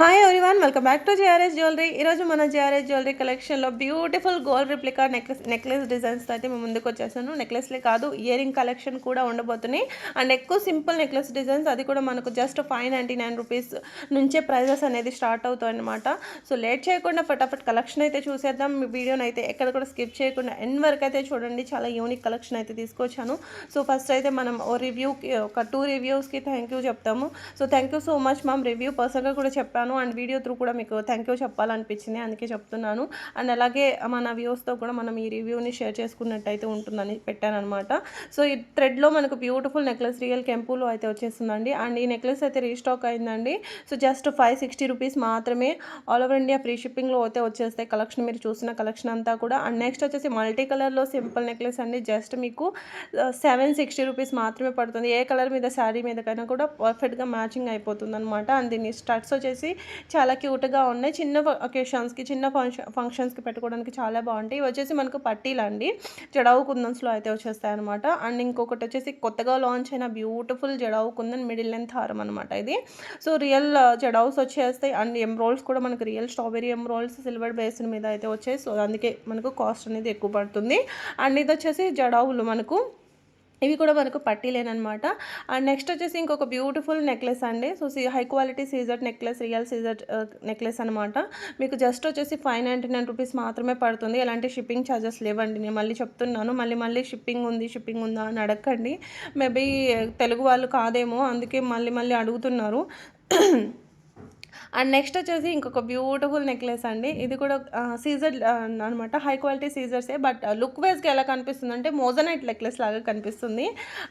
Hi everyone welcome back to G R S jewellery ఈరోజు మన GRS jewellery కలెక్షన్లో beautiful gold replica necklace necklace designs అయితే మేము ముందుకు వచ్చేసాను నెక్లెస్లే కాదు ఇయరింగ్ కలెక్షన్ కూడా ఉండబోతున్నాయి. అండ్ ఎక్కువ సింపుల్ నెక్లెస్ డిజైన్స్ అది కూడా మనకు just five ninety nine rupees నుంచే ప్రైజెస్ అనేది స్టార్ట్ అవుతాయి అనమాట సో లేట్ చేయకుండా ఫటాఫట్ కలెక్షన్ అయితే చూసేద్దాం. మీ వీడియోని అయితే ఎక్కడ కూడా స్కిప్ చేయకుండా ఎన్ వరకు అయితే చూడండి. చాలా యూనిక్ కలెక్షన్ అయితే తీసుకొచ్చాను. సో ఫస్ట్ అయితే మనం ఓ రివ్యూకి ఒక టూ రివ్యూస్కి థ్యాంక్ యూ చెప్తాము. So thank you so much ma'am review పర్సన్గా కూడా చెప్పాను అండ్ వీడియో త్రూ కూడా మీకు థ్యాంక్ యూ చెప్పాలనిపించింది. అందుకే చెప్తున్నాను. అండ్ అలాగే మన వ్యూస్తో కూడా మనం ఈ రివ్యూని షేర్ చేసుకున్నట్టయితే ఉంటుందని పెట్టాను అనమాట సో ఈ థ్రెడ్లో మనకు బ్యూటిఫుల్ నెక్లెస్ రియల్ కెంపులో అయితే వచ్చేస్తుందండి. అండ్ ఈ నెక్లెస్ అయితే రీస్టాక్ అయిందండి. So just five sixty rupees మాత్రమే ఆల్ ఓవర్ ఇండియా ఫ్రీ షిప్పింగ్లో అయితే వచ్చేస్తాయి కలెక్షన్ మీరు చూసిన కలెక్షన్ అంతా కూడా. అండ్ నెక్స్ట్ వచ్చేసి మల్టీ కలర్లో సింపుల్ నెక్లెస్ అండి. జస్ట్ మీకు సెవెన్ సిక్స్టీ రూపీస్ మాత్రమే పడుతుంది. ఏ కలర్ మీద శారీ మీదకైనా కూడా పర్ఫెక్ట్గా మ్యాచింగ్ అయిపోతుంది అనమాట అండ్ దీని స్టడ్స్ వచ్చేసి చాలా క్యూట్గా ఉన్నాయి. చిన్న ఒకేషన్స్కి చిన్న ఫంక్షన్ ఫంక్షన్స్కి పెట్టుకోవడానికి చాలా బాగుంటాయి. ఇవి వచ్చేసి మనకు పట్టీలండి జడావు కుందన్స్లో అయితే వచ్చేస్తాయి అనమాట అండ్ ఇంకొకటి వచ్చేసి కొత్తగా లాంచ్ అయిన beautiful jadau kundan middle length హారం అనమాట ఇది. సో రియల్ uh, జడావుస్ వచ్చేస్తాయి. అండ్ ఎంబ్రోల్స్ కూడా మనకు రియల్ స్ట్రాబెరీ ఎంబ్రోల్స్ సిల్వర్ బేసిన్ మీద అయితే వచ్చాయి సో అందుకే మనకు కాస్ట్ అనేది ఎక్కువ పడుతుంది. అండ్ ఇది వచ్చేసి జడావులు మనకు ఇవి కూడా మనకు పట్టీలేనమాట అండ్ నెక్స్ట్ వచ్చేసి ఇంకొక బ్యూటిఫుల్ నెక్లెస్ అండి. సో హై క్వాలిటీ సీజర్ నెక్లెస్ రియల్ సీజర్ నెక్లెస్ అనమాట మీకు జస్ట్ వచ్చేసి ఫైవ్ నైంటీ నైన్ రూపీస్ మాత్రమే పడుతుంది. ఎలాంటి షిప్పింగ్ ఛార్జెస్ లేవండి. నేను మళ్ళీ చెప్తున్నాను. మళ్ళీ మళ్ళీ షిప్పింగ్ ఉంది షిప్పింగ్ ఉందా అని అడగండి మేబీ తెలుగు వాళ్ళు కాదేమో అందుకే మళ్ళీ మళ్ళీ అడుగుతున్నారు. అండ్ నెక్స్ట్ వచ్చేసి ఇంకొక బ్యూటిఫుల్ నెక్లెస్ అండి. ఇది కూడా సీజర్ అనమాట హై క్వాలిటీ సీజర్సే బట్ లుక్ వైజ్గా ఎలా కనిపిస్తుంది అంటే మోజనైట్ నెక్లెస్ లాగా కనిపిస్తుంది.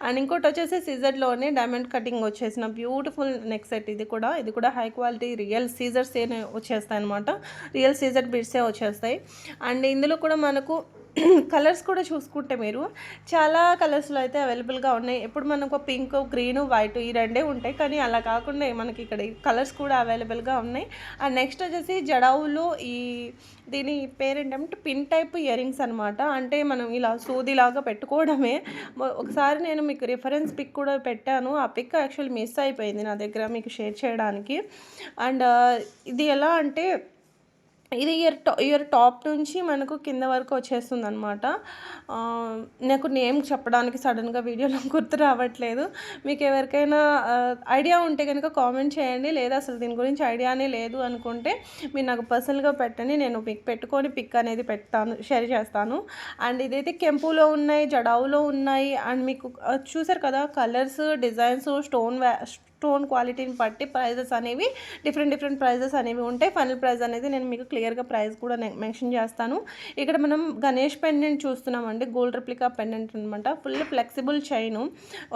అండ్ ఇంకోటి వచ్చేసి సీజర్లోనే డైమండ్ కటింగ్ వచ్చేసిన బ్యూటిఫుల్ నెక్ సెట్ ఇది కూడా. ఇది కూడా హై క్వాలిటీ రియల్ సీజర్సే వచ్చేస్తాయి అనమాట రియల్ సీజర్ బిడ్సే వచ్చేస్తాయి. అండ్ ఇందులో కూడా మనకు కలర్స్ కూడా చూసుకుంటే మీరు చాలా కలర్స్లో అయితే అవైలబుల్గా ఉన్నాయి. ఇప్పుడు మనకు పింక్ గ్రీన్ వైట్ ఈ రెండే ఉంటాయి. కానీ అలా కాకుండా మనకి ఇక్కడ కలర్స్ కూడా అవైలబుల్గా ఉన్నాయి. అండ్ నెక్స్ట్ వచ్చేసి జడావులో ఈ దీని పేరేంటంటే పిన్ టైప్ ఇయర్ రింగ్స్ అనమాట అంటే మనం ఇలా సూదిలాగా పెట్టుకోవడమే. ఒకసారి నేను మీకు రిఫరెన్స్ పిక్ కూడా పెట్టాను. ఆ పిక్ యాక్చువల్లీ మిస్ అయిపోయింది నా దగ్గర మీకు షేర్ చేయడానికి. అండ్ ఇది ఎలా అంటే ఇది ఇయర్ టా ఇయర్ టాప్ నుంచి మనకు కింద వరకు వచ్చేస్తుంది అనమాట నాకు నేమ్ చెప్పడానికి సడన్గా వీడియోలో గుర్తు రావట్లేదు. మీకు ఎవరికైనా ఐడియా ఉంటే కనుక కామెంట్ చేయండి. లేదా అసలు దీని గురించి ఐడియానే లేదు అనుకుంటే మీరు నాకు పర్సనల్గా పెట్టండి. నేను పిక్ పెట్టుకొని పిక్ అనేది పెడతాను షేర్ చేస్తాను. అండ్ ఇదైతే కెంపులో ఉన్నాయి జడావులో ఉన్నాయి. అండ్ మీకు చూసారు కదా కలర్స్ డిజైన్స్ స్టోన్ స్టోన్ క్వాలిటీని బట్టి ప్రైజెస్ అనేవి డిఫరెంట్ డిఫరెంట్ ప్రైజెస్ అనేవి ఉంటాయి. ఫైనల్ ప్రైస్ అనేది నేను మీకు క్లియర్గా ప్రైస్ కూడా మెన్షన్ చేస్తాను. ఇక్కడ మనం గణేష్ పెండెంట్ చూస్తున్నామండి. గోల్డ్ రిప్లికా పెండెంట్ అనమాట ఫుల్ ఫ్లెక్సిబుల్ చైన్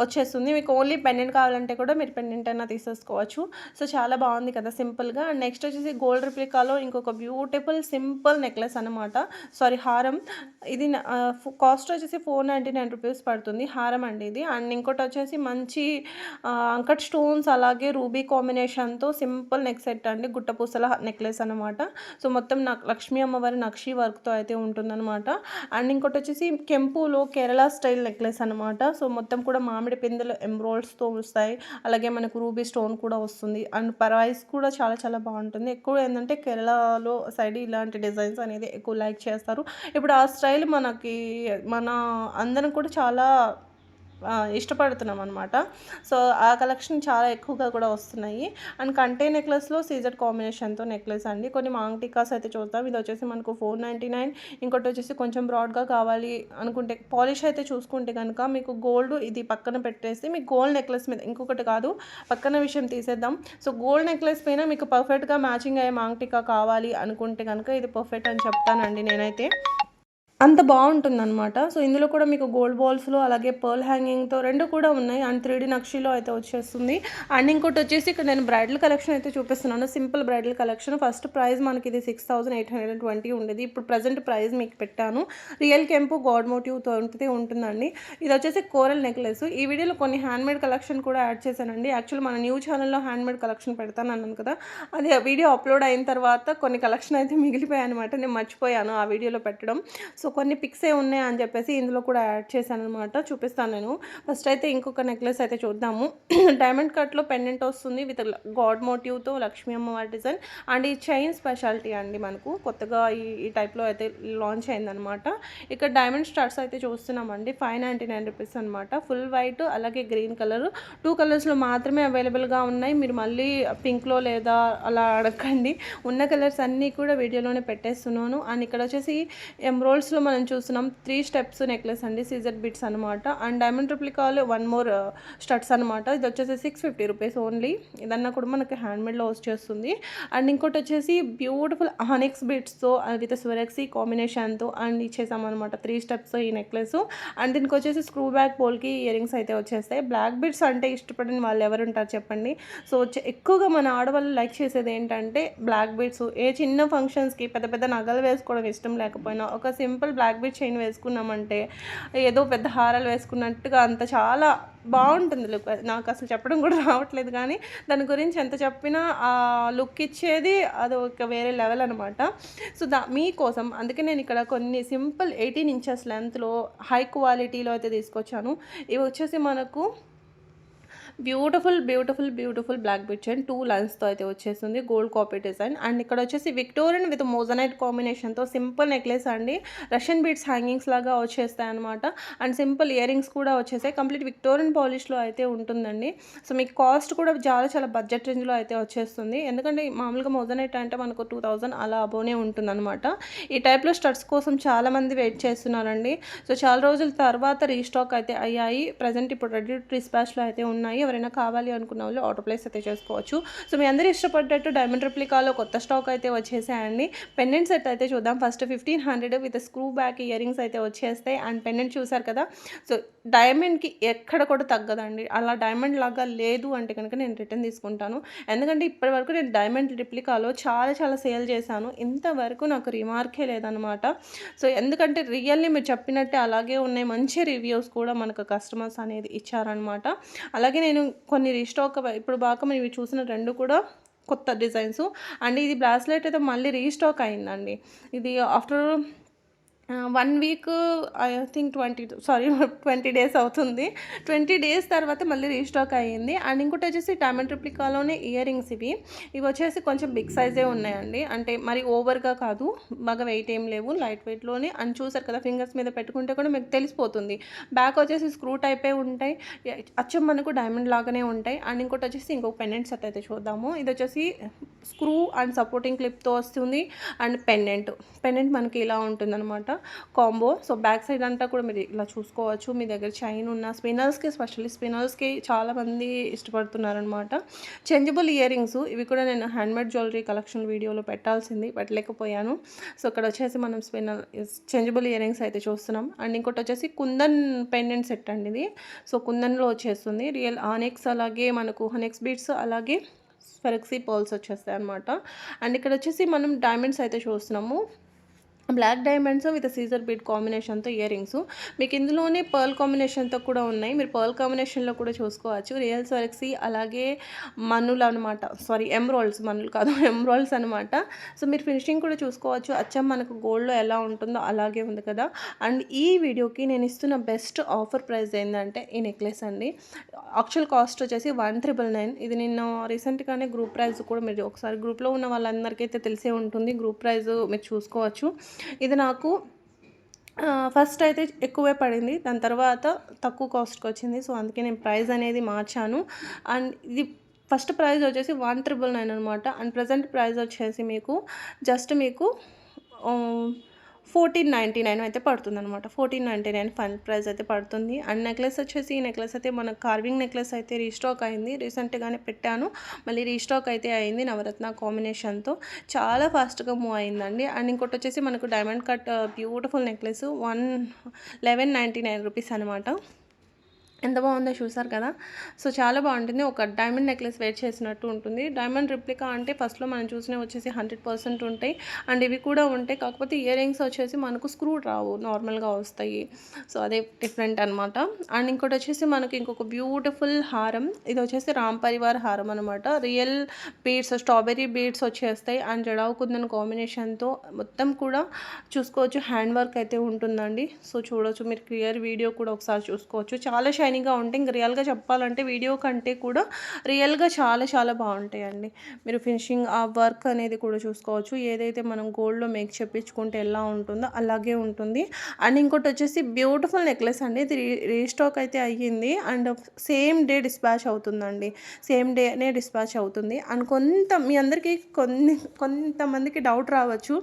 వచ్చేస్తుంది. మీకు ఓన్లీ పెండెంట్ కావాలంటే కూడా మీరు పెండెంట్ అయినా తీసేసుకోవచ్చు. సో చాలా బాగుంది కదా సింపుల్గా. అండ్ నెక్స్ట్ వచ్చేసి గోల్డ్ రిప్లికాలో ఇంకొక బ్యూటిఫుల్ సింపుల్ నెక్లెస్ అనమాట సారీ హారం. ఇది కాస్ట్ వచ్చేసి ఫోర్ నైంటీ నైన్ రూపీస్ పడుతుంది. హారం అండి ఇది. అండ్ ఇంకోటి వచ్చేసి మంచి అంకట్ స్టోన్ స్టోన్స్ అలాగే రూబీ కాంబినేషన్తో సింపుల్ నెక్ సెట్ అండి. గుట్టపూసల నెక్లెస్ అనమాట సో మొత్తం నాకు లక్ష్మీ అమ్మవారి నక్షి వర్క్తో అయితే ఉంటుందన్నమాట. అండ్ ఇంకోటి వచ్చేసి కెంపులో కేరళ స్టైల్ నెక్లెస్ అనమాట సో మొత్తం కూడా మామిడి పిందెలు ఎంబ్రాయిడ్స్తో వస్తాయి. అలాగే మనకు రూబీ స్టోన్ కూడా వస్తుంది. అండ్ ప్రైస్ కూడా చాలా చాలా బాగుంటుంది. ఎక్కువ ఏంటంటే కేరళలో సైడ్ ఇలాంటి డిజైన్స్ అనేది ఎక్కువ లైక్ చేస్తారు. ఇప్పుడు ఆ స్టైల్ మనకి మన అందరం కూడా చాలా ఇష్టపడుతున్నాం అనమాట సో ఆ కలెక్షన్ చాలా ఎక్కువగా కూడా వస్తున్నాయి. అండ్ కంటే నెక్లెస్లో సీజర్ కాంబినేషన్తో నెక్లెస్ అండి. కొన్ని మాంగ్ టికాస్ అయితే చూద్దాం. ఇది వచ్చేసి మనకు ఫోర్ నైంటీ నైన్ ఇంకోటి వచ్చేసి కొంచెం బ్రాడ్గా కావాలి అనుకుంటే పాలిష్ అయితే చూసుకుంటే కనుక మీకు గోల్డ్ ఇది పక్కన పెట్టేసి మీకు గోల్డ్ నెక్లెస్ మీద ఇంకొకటి కాదు పక్కన విషయం తీసేద్దాం. సో గోల్డ్ నెక్లెస్ పైన మీకు పర్ఫెక్ట్గా మ్యాచింగ్ అయ్యే మాంగ్ టికా కావాలి అనుకుంటే కనుక ఇది పర్ఫెక్ట్ అని చెప్తానండి నేనైతే. అంత బాగుంటుందన్నమాట. సో ఇందులో కూడా మీకు గోల్డ్ బాల్స్లో అలాగే పర్ల్ హ్యాంగింగ్తో రెండు కూడా ఉన్నాయి. అండ్ త్రీ డీ నక్షిలో అయితే వచ్చేస్తుంది. అండ్ ఇంకోటి వచ్చేసి ఇక్కడ నేను బ్రైడల్ కలెక్షన్ అయితే చూపిస్తున్నాను. Simple bridal collection. First price మనకి ఇది six thousand eight hundred twenty ఉండేది. ఇప్పుడు ప్రజెంట్ ప్రైస్ మీకు పెట్టాను. రియల్ కెంపు గాడ్ మోటివ్తో ఉంటే ఉంటుందండి. ఇది వచ్చేసి కోరల్ నెక్లెస్. ఈ వీడియోలో కొన్ని హ్యాండ్మేడ్ కలెక్షన్ కూడా యాడ్ చేశానండి. యాక్చువల్ మన న్యూ ఛానల్లో హ్యాండ్మేడ్ కలెక్షన్ పెడతాను అన్నాను కదా. అది వీడియో అప్లోడ్ అయిన తర్వాత కొన్ని కలెక్షన్ అయితే మిగిలిపోయాయి అనమాట నేను మర్చిపోయాను ఆ వీడియోలో పెట్టడం. సో కొన్ని పిక్సే ఉన్నాయి అని చెప్పేసి ఇందులో కూడా యాడ్ చేశాను అనమాట చూపిస్తాను నేను. ఫస్ట్ అయితే ఇంకొక నెక్లెస్ అయితే చూద్దాము. డైమండ్ కట్లో పెండెంట్ వస్తుంది విత్ గాడ్ మోటివ్తో లక్ష్మీ అమ్మవారి డిజైన్ అండ్ ఈ చైన్ స్పెషాలిటీ అండి మనకు. కొత్తగా ఈ ఈ టైప్లో అయితే లాంచ్ అయిందనమాట ఇక్కడ డైమండ్ స్టార్ట్స్ అయితే చూస్తున్నామండి. ఫైవ్ నైంటీ నైన్ రూపీస్ అనమాట ఫుల్ వైట్ అలాగే గ్రీన్ కలర్ టూ కలర్స్లో మాత్రమే అవైలబుల్గా ఉన్నాయి. మీరు మళ్ళీ పింక్లో లేదా అలా అడగండి. ఉన్న కలర్స్ అన్నీ కూడా వీడియోలోనే పెట్టేస్తున్నాను. అండ్ ఇక్కడ వచ్చేసి ఎమ్రోల్స్లో మనం చూస్తున్నాం త్రీ స్టెప్స్ నెక్లెస్ అండి సీజర్ బిట్స్ అనమాట అండ్ డైమండ్ రిప్లికాలో వన్ మోర్ స్టడ్స్ అనమాట ఇది వచ్చేసి సిక్స్ ఫిఫ్టీ రూపీస్ ఓన్లీ ఇదన్నా కూడా మనకి హ్యాండ్మేడ్లో వచ్చేస్తుంది అండ్ ఇంకోటి వచ్చేసి బ్యూటిఫుల్ హనెక్స్ బిట్స్తో విత్ స్వెరక్సీ కాంబినేషన్తో అండ్ ఇచ్చేసామన్నమాట త్రీ స్టెప్స్ ఈ నెక్లెస్ అండ్ దీనికి వచ్చేసి screw back polki ear rings అయితే వచ్చేస్తాయి. బ్లాక్ బిట్స్ అంటే ఇష్టపడిన వాళ్ళు ఎవరు ఉంటారు చెప్పండి. సో ఎక్కువగా మన ఆడవాళ్ళు లైక్ చేసేది ఏంటంటే బ్లాక్ బిట్స్ ఏ చిన్న ఫంక్షన్స్కి పెద్ద పెద్ద నగలు వేసుకోవడం ఇష్టం లేకపోయినా ఒక సింపుల్ బ్లాక్ బీడ్ చైన్ వేసుకున్నామంటే ఏదో పెద్ద హారాలు వేసుకున్నట్టుగా అంత చాలా బాగుంటుంది లుక్ నాకు అసలు చెప్పడం కూడా రావట్లేదు కానీ దాని గురించి ఎంత చెప్పినా ఆ లుక్ ఇచ్చేది అది ఒక వేరే లెవెల్ అనమాట సో దా మీకోసం అందుకే నేను ఇక్కడ కొన్ని సింపుల్ ఎయిటీన్ ఇంచెస్ లెంత్లో హై క్వాలిటీలో అయితే తీసుకొచ్చాను. ఇవి వచ్చేసి మనకు beautiful beautiful beautiful black bead and two లైన్స్తో అయితే వచ్చేస్తుంది గోల్డ్ కాపీ డిజైన్ అండ్ ఇక్కడ వచ్చేసి విక్టోరియన్ విత్ మోజనైట్ కాంబినేషన్తో సింపుల్ నెక్లెస్ అండి. రష్యన్ బీట్స్ హ్యాంగింగ్స్ లాగా వచ్చేస్తాయి అనమాట అండ్ సింపుల్ ఇయర్ రింగ్స్ కూడా వచ్చేసాయి. కంప్లీట్ విక్టోరియన్ పాలిష్లో అయితే ఉంటుందండి. సో మీకు కాస్ట్ కూడా చాలా చాలా బడ్జెట్ రేంజ్లో అయితే వచ్చేస్తుంది. ఎందుకంటే మామూలుగా మోజనైట్ అంటే మనకు టూ థౌజండ్ అలా అబోనే ఉంటుందన్నమాట. ఈ టైప్లో స్టడ్స్ కోసం చాలామంది వెయిట్ చేస్తున్నారండి. సో చాలా రోజుల తర్వాత రీస్టాక్ అయితే అయ్యాయి. ప్రజెంట్ ఇప్పుడు రెడీ డిస్పాచ్లో అయితే ఉన్నాయి. ఎవరైనా కావాలి అనుకున్న వాళ్ళు ఆర్డర్ ప్లేస్ అయితే చేసుకోవచ్చు. సో మీ అందరూ ఇష్టపడ్డట్టు డైమండ్ రిప్లికాలో కొత్త స్టాక్ అయితే వచ్చేసాయండి. పెండెంట్ సెట్ అయితే చూద్దాం. First fifteen hundred with screw back earrings అయితే వచ్చేస్తాయి. అండ్ పెండెంట్ చూసారు కదా? సో డైమండ్కి ఎక్కడ కూడా తగ్గదండి. అలా డైమండ్ లాగా లేదు అంటే కనుక నేను రిటర్న్ తీసుకుంటాను. ఎందుకంటే ఇప్పటివరకు నేను డైమండ్ రిప్లికాలో చాలా చాలా సేల్ చేశాను. ఇంతవరకు నాకు రిమార్కే లేదనమాట సో ఎందుకంటే రియల్లీ మీరు చెప్పినట్టే అలాగే ఉన్నాయి. మంచి రివ్యూస్ కూడా మనకు కస్టమర్స్ అనేది ఇచ్చారనమాట అలాగే నేను కొన్ని రీస్టాక్ ఇప్పుడు బాగా మీరు చూసిన రెండు కూడా కొత్త డిజైన్స్. అండ్ ఇది బ్రాస్లెట్ అయితే మళ్ళీ రీస్టాక్ అయిందండి. ఇది after one week I think twenty sorry twenty days అవుతుంది. ట్వంటీ డేస్ తర్వాత మళ్ళీ రీస్టాక్ అయ్యింది. అండ్ ఇంకోటి వచ్చేసి డైమండ్ రిప్లికాలోనే ఇయర్ రింగ్స్ ఇవి. ఇవి వచ్చేసి కొంచెం బిగ్ సైజే ఉన్నాయండి. అంటే మరి ఓవర్గా కాదు. బాగా వెయిట్ ఏం లేవు. లైట్ వెయిట్లోనే అండ్ చూసారు కదా ఫింగర్స్ మీద పెట్టుకుంటే కూడా మీకు తెలిసిపోతుంది. బ్యాక్ వచ్చేసి స్క్రూ టైపే ఉంటాయి. అచ్చం మనకు డైమండ్ లాగానే ఉంటాయి. అండ్ ఇంకోటి వచ్చేసి ఇంకొక పెండెంట్ సెట్ అయితే చూద్దాము. ఇది వచ్చేసి స్క్రూ అండ్ సపోర్టింగ్ క్లిప్తో వస్తుంది. అండ్ పెండెంట్ పెండెంట్ మనకి ఇలా ఉంటుందన్నమాట. కాంబో. సో బ్యాక్ సైడ్ అంతా కూడా మీరు ఇలా చూసుకోవచ్చు. మీ దగ్గర చైన్ ఉన్న స్పిన్నర్స్కి స్పెషల్లీ స్పినర్స్కి చాలామంది ఇష్టపడుతున్నారనమాట చేంజబుల్ ఇయర్ రింగ్స్ ఇవి కూడా నేను హ్యాండ్మేడ్ జ్యువెలరీ కలెక్షన్ వీడియోలో పెట్టాల్సింది పెట్టలేకపోయాను. సో ఇక్కడ వచ్చేసి మనం స్పిన్నర్ చేంజబుల్ ఇయర్ రింగ్స్ అయితే చూస్తున్నాం. అండ్ ఇంకోటి వచ్చేసి కుందన్ పెండెంట్ సెట్ అండి ఇది. సో కుందన్లో వచ్చేస్తుంది. రియల్ ఆనెక్స్ అలాగే మనకు హనెక్స్ బీట్స్ అలాగే ఫెరక్సీ పర్ల్స్ వచ్చేస్తాయి అనమాట అండ్ ఇక్కడ వచ్చేసి మనం డైమండ్స్ అయితే చూస్తున్నాము. బ్లాక్ డైమండ్స్ విత్ సీజర్ బీడ్ కాంబినేషన్తో ఇయర్ రింగ్స్. మీకు ఇందులోనే పర్ల్ కాంబినేషన్తో కూడా ఉన్నాయి. మీరు పర్ల్ కాంబినేషన్లో కూడా చూసుకోవచ్చు. రియల్ స్వరక్సీ అలాగే మన్నులు అనమాట సారీ ఎమ్రోల్స్ మన్నులు కాదు ఎమ్రోల్స్ అనమాట సో మీరు ఫినిషింగ్ కూడా చూసుకోవచ్చు. అచ్చం మనకు గోల్డ్లో ఎలా ఉంటుందో అలాగే ఉంది కదా. అండ్ ఈ వీడియోకి నేను ఇస్తున్న బెస్ట్ ఆఫర్ ప్రైస్ ఏంటంటే ఈ నెక్లెస్ అండి. యాక్చువల్ కాస్ట్ వచ్చేసి వన్ త్రిబుల్ నైన్. ఇది నిన్న రీసెంట్గానే గ్రూప్ ప్రైజ్ కూడా మీరు ఒకసారి గ్రూప్లో ఉన్న వాళ్ళందరికీ అయితే తెలిసే ఉంటుంది. గ్రూప్ ప్రైజ్ మీరు చూసుకోవచ్చు. ఇది నాకు ఫస్ట్ అయితే ఎక్కువే పడింది. దాని తర్వాత తక్కువ కాస్ట్కి వచ్చింది. సో అందుకే నేను ప్రైస్ అనేది మార్చాను. అండ్ ఇది ఫస్ట్ ప్రైస్ వచ్చేసి వన్ త్రిబుల్ నైన్ అనమాట అండ్ ప్రజెంట్ ప్రైస్ వచ్చేసి మీకు జస్ట్ మీకు um, ఫోర్టీన్ నైంటీ నైన్ అయితే పడుతుంది అనమాట fourteen ninety nine final price అయితే పడుతుంది. అండ్ నెక్లెస్ వచ్చేసి ఈ నెక్లెస్ అయితే మన కార్వింగ్ నెక్లెస్ అయితే రీస్టాక్ అయింది. రీసెంట్గానే పెట్టాను. మళ్ళీ రీస్టాక్ అయితే అయింది నవరత్న కాంబినేషన్తో. చాలా ఫాస్ట్గా మూవ్ అయిందండి. అండ్ ఇంకోటి వచ్చేసి మనకు diamond cut beautiful necklace one eleven ninety nine rupees అనమాట ఎంత బాగుందో చూసారు కదా? సో చాలా బాగుంటుంది. ఒక డైమండ్ నెక్లెస్ వేర్ చేసినట్టు ఉంటుంది. డైమండ్ రిప్లికా అంటే ఫస్ట్లో మనం చూసినవి వచ్చేసి హండ్రెడ్ పర్సెంట్ ఉంటాయి. అండ్ ఇవి కూడా ఉంటాయి. కాకపోతే ఇయర్ రింగ్స్ వచ్చేసి మనకు స్క్రూ రావు. నార్మల్గా వస్తాయి. సో అదే డిఫరెంట్ అనమాట అండ్ ఇంకోటి వచ్చేసి మనకి ఇంకొక బ్యూటిఫుల్ హారం. ఇది వచ్చేసి రామ్ పరివార్ హారం అనమాట రియల్ బీడ్స్ స్ట్రాబెర్రీ బీడ్స్ వచ్చేస్తాయి. అండ్ జడావు కుందన్ కాంబినేషన్తో మొత్తం కూడా చూసుకోవచ్చు. హ్యాండ్ వర్క్ అయితే ఉంటుందండి. సో చూడొచ్చు. మీరు క్లియర్ వీడియో కూడా ఒకసారి చూసుకోవచ్చు. చాలా షైనింగ్గా ఉంటాయి ఇంకా రియల్గా చెప్పాలంటే వీడియో కంటే కూడా రియల్గా చాలా చాలా బాగుంటాయండి. మీరు ఫినిషింగ్ ఆ వర్క్ అనేది కూడా చూసుకోవచ్చు. ఏదైతే మనం గోల్డ్లో మేక్ చెప్పించుకుంటే ఎలా ఉంటుందో అలాగే ఉంటుంది. అండ్ ఇంకోటి వచ్చేసి బ్యూటిఫుల్ నెక్లెస్ అండి. ఇది రీస్టాక్ అయితే అయ్యింది. అండ్ సేమ్ డే డిస్పాచ్ అవుతుందండి. సేమ్ డేనే డిస్పాచ్ అవుతుంది. అండ్ కొంత మీ అందరికీ కొన్ని కొంతమందికి డౌట్ రావచ్చు.